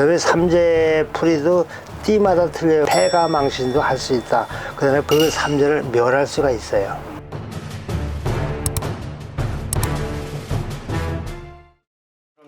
그다음에 삼재 풀이도 띠마다 틀려요. 폐가 망신도 할 수 있다. 그다음에 그 삼재를 멸할 수가 있어요.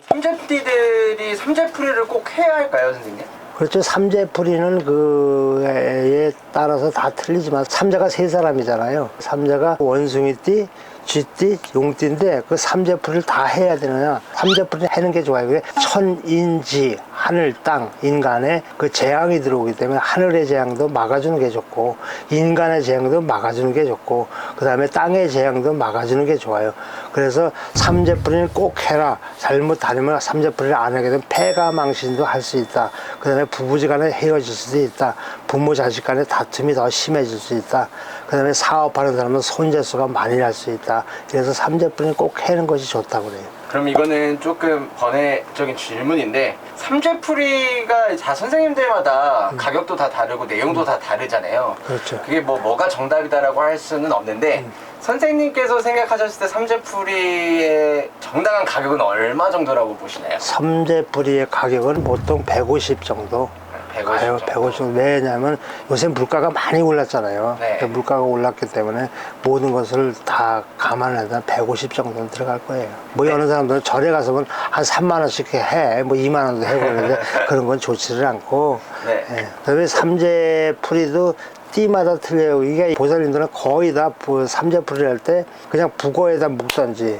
삼재띠들이 삼재풀이를 꼭 해야 할까요, 선생님? 그렇죠. 삼재 풀이는 그에 따라서 다 틀리지만 삼재가 세 사람이잖아요. 삼재가 원숭이띠, 쥐띠, 용띠인데 그 삼재 풀이를 다 해야 되느냐? 삼재 풀이 하는 게 좋아요. 그게 천인지 하늘, 땅, 인간의 그 재앙이 들어오기 때문에 하늘의 재앙도 막아주는 게 좋고 인간의 재앙도 막아주는 게 좋고 그 다음에 땅의 재앙도 막아주는 게 좋아요. 그래서 삼재 풀이는 꼭 해라. 잘못 다니면 삼재 풀이를 안 하게 되면 폐가 망신도 할 수 있다. 그 다음에 부부지간에 헤어질 수도 있다. 부모 자식 간의 다툼이 더 심해질 수 있다. 그 다음에 사업하는 사람은 손재수가 많이 날 수 있다. 그래서 삼재 풀이는 꼭 해는 것이 좋다고 그래요. 그럼 이거는 조금 번외적인 질문인데 삼재풀이가 다 선생님들마다 가격도 다 다르고 내용도 다 다르잖아요. 그렇죠. 그게 뭐 뭐가 정답이다라고 할 수는 없는데 선생님께서 생각하셨을 때 삼재풀이의 정당한 가격은 얼마 정도라고 보시나요? 삼재 풀이의 가격은 보통 150 정도. 150 가요 정도. 150 왜냐하면 요새 물가가 많이 올랐잖아요. 네. 그 물가가 올랐기 때문에 모든 것을 다 감안해서 150 정도는 들어갈 거예요. 뭐 어느 사람들은 절에 가서는 한 3만 원씩 해, 뭐 2만 원도 해고 그러는데 그런 건 좋지를 않고. 네. 예. 그다음에 삼재 풀이도 띠마다 틀려요. 이게 보살님들은 거의 다그 삼재 풀이를 할때 그냥 북어에다 묶던지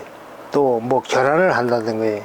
또 뭐 결혼을 한다든가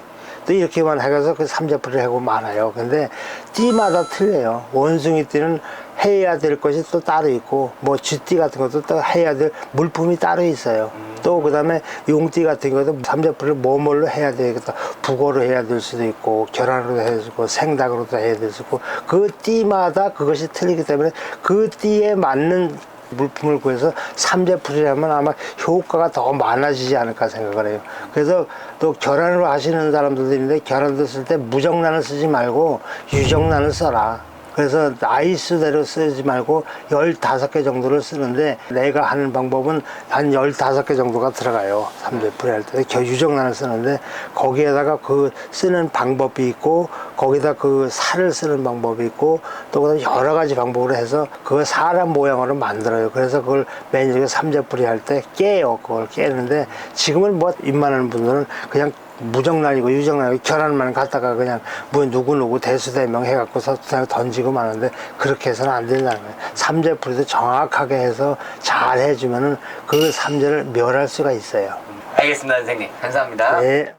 또 이렇게만 해서 그 삼재풀이를 하고 많아요. 근데 띠마다 틀려요. 원숭이 띠는 해야 될 것이 또 따로 있고 뭐 쥐띠 같은 것도 또 해야 될 물품이 따로 있어요. 또 그다음에 용띠 같은 것도 삼재풀이를 뭐뭐로 해야 되겠다. 북어로 해야 될 수도 있고 결혼으로 해야 되고 생닭으로도 해야 될 수 있고 그 띠마다 그것이 틀리기 때문에 그 띠에 맞는 물품을 구해서 삼재풀이라면 아마 효과가 더 많아지지 않을까 생각을 해요. 그래서 또 결혼을 하시는 사람들도 있는데 결혼도 쓸때 무정란을 쓰지 말고 유정란을 써라. 그래서 나이 수대로 쓰지 말고 15개 정도를 쓰는데 내가 하는 방법은 한 15개 정도가 들어가요. 삼재풀이 할 때. 겨 유정란을 쓰는데 거기에다가 그 쓰는 방법이 있고 거기다 그 살을 쓰는 방법이 있고 또 여러 가지 방법으로 해서 그 사람 모양으로 만들어요. 그래서 그걸 매니저가 삼재풀이 할 때 깨요. 그걸 깨는데 지금은 뭐 입만하는 분들은 그냥 무정란이고 유정란이고 결혼만 갖다가 그냥 뭐 누구누구 대수대명 해갖고서 그냥 던지고 마는데 그렇게 해서는 안 된다는 거예요. 삼재풀이도 정확하게 해서 잘 해주면은 그 삼재를 멸할 수가 있어요. 알겠습니다, 선생님. 감사합니다. 네.